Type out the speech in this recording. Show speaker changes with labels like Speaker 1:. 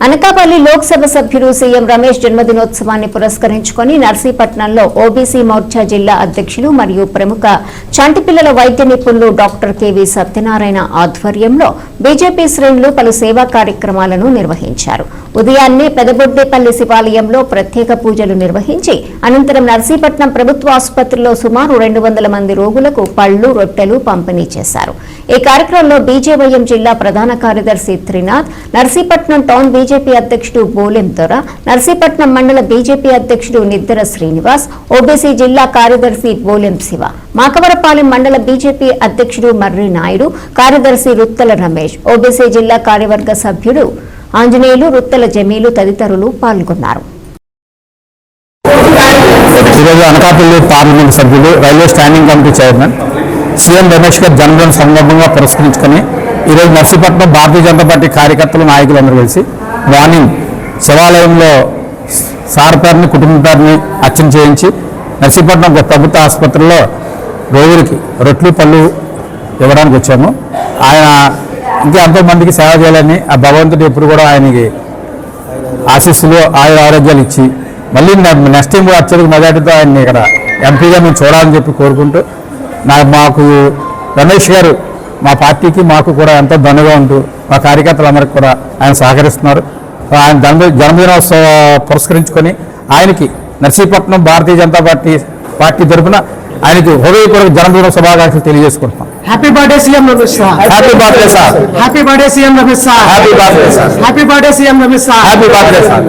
Speaker 1: అనకాపల్లి లోక్సభ సభ్యుడు సీఎం రమేష్ జన్మదినోత్సవాన్ని పురస్కరించుకొని నర్సీపట్నంలో ఓబీసీ మోర్చా జిల్లా అధ్యక్షులు మరియు ప్రముఖ చంటిపిల్లల వైద్య నిపుణులు డాక్టర్ కెవి సత్యనారాయణ ఆధ్వర్యంలో బీజేపీ శ్రేణులు పలు సేవా కార్యక్రమాలను నిర్వహించారు. ఉదయాన్నే పెదబొడ్డేపల్లి శివాలయంలో ప్రత్యేక పూజలు నిర్వహించి అనంతరం నర్సీపట్నం ప్రభుత్వ ఆసుపత్రిలో సుమారు రెండు వందల మంది రోగులకు పళ్ళు రొట్టెలు పంపిణీ చేశారు. ఈ కార్యక్రమంలో బీజేవైఎం జిల్లా ప్రధాన కార్యదర్శి త్రినాథ్ నర్సీపట్నం టౌన్ బీజేపీ అధ్యక్షుడు బోలెం దొర నర్సీపట్నం మండల బీజేపీ అధ్యక్షుడు నిద్దర శ్రీనివాస్ ఓబీసీ జిల్లా కార్యదర్శి బోలెం శివ మాకవరపాలెం మండల బీజేపీ అధ్యక్షుడు మర్రి నాయుడు కార్యదర్శి రుత్తల రమేష్ ఓబీసీ జిల్లా కార్యవర్గ సభ్యుడు ఆంజనేయులు వృత్తల జమీలు తదితరులు పాల్గొన్నారు.
Speaker 2: ఈరోజు అనకాపల్లి పార్లమెంట్ సభ్యులు railway standing committee chairman CM Ramesh గారి జన్మదిన సందర్భంగా పురస్కరించుకొని ఈరోజు నర్సీపట్నం భారతీయ జనతా పార్టీ కార్యకర్తలు నాయకులందరూ కలిసి మార్నింగ్ శివాలయంలో సార్ పేరుని కుటుంబ పేరుని అర్చన చేయించి నర్సీపట్నం ప్రభుత్వ ఆసుపత్రిలో రోగులకి రొట్లు పళ్ళు ఇవ్వడానికి వచ్చాము. ఆయన ఇంకా ఎంతో మందికి సేవ చేయాలని ఆ భగవంతుడు ఎప్పుడు కూడా ఆయనకి ఆశీస్సులు ఆయుర ఆరోగ్యాలు ఇచ్చి మళ్ళీ నెక్స్ట్ టైం కూడా అత్యధిక మెజార్టీతో ఆయన్ని ఇక్కడ ఎంపీగా మేము చూడాలని చెప్పి కోరుకుంటూ నా మాకు రమేష్ గారు మా పార్టీకి మాకు కూడా ఎంతో దండగా ఉంటూ మా కార్యకర్తలందరికీ కూడా ఆయన సహకరిస్తున్నారు. ఆయన జన్మ జన్మదినోత్సవ పురస్కరించుకొని ఆయనకి నర్సీపట్నం భారతీయ జనతా పార్టీ పార్టీ తరఫున ఆయనకి హృదయపూర్వక జన్మదిన శుభాకాంక్షలు తెలియజేసుకుంటున్నాం.
Speaker 3: Happy birthday CM Ramesh sir
Speaker 2: happy birthday sir
Speaker 3: happy birthday CM Ramesh sir
Speaker 2: happy birthday sir
Speaker 3: happy birthday CM Ramesh sir
Speaker 2: happy birthday sir